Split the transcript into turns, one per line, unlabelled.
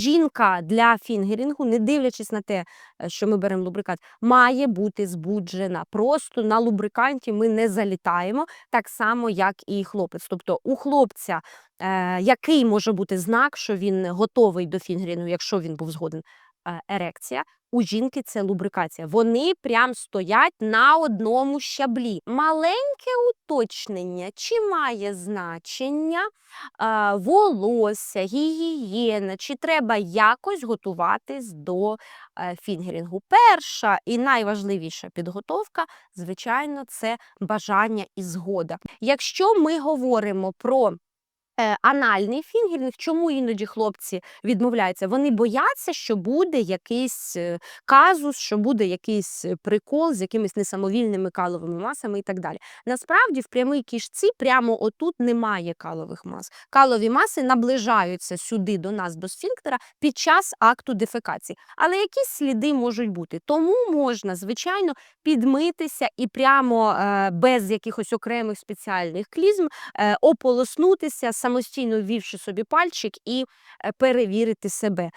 Жінка для фінгерінгу, не дивлячись на те, е, що ми беремо лубрикант, має бути збуджена. Просто на лубриканті ми не залітаємо, так само, як і хлопець. Тобто у хлопця, е, який може бути знак, що він готовий до фінгерінгу, якщо він був згоден, ерекція. У жінки це лубрикація. Вони прям стоять на одному щаблі. Маленьке уточнення, чи має значення е, волосся, гігієна, чи треба якось готуватись до е, фінгерінгу. Перша і найважливіша підготовка, звичайно, це бажання і згода. Якщо ми говоримо про е, анальний фінгерінг, чому іноді хлопці відмовляються? Вони бояться, що буде якийсь е, казус, що буде якийсь е, прикол з якимись несамовільними каловими масами і так далі. Насправді, в прямій кишці прямо отут немає калових мас. Калові маси наближаються сюди до нас, до сфінктера, під час акту дефекації. Але якісь сліди можуть бути. Тому можна, звичайно, підмитися і прямо е, без якихось окремих спеціальних клізм е, ополоснутися, самостійно ввівши собі пальчик і е, перевірити себе.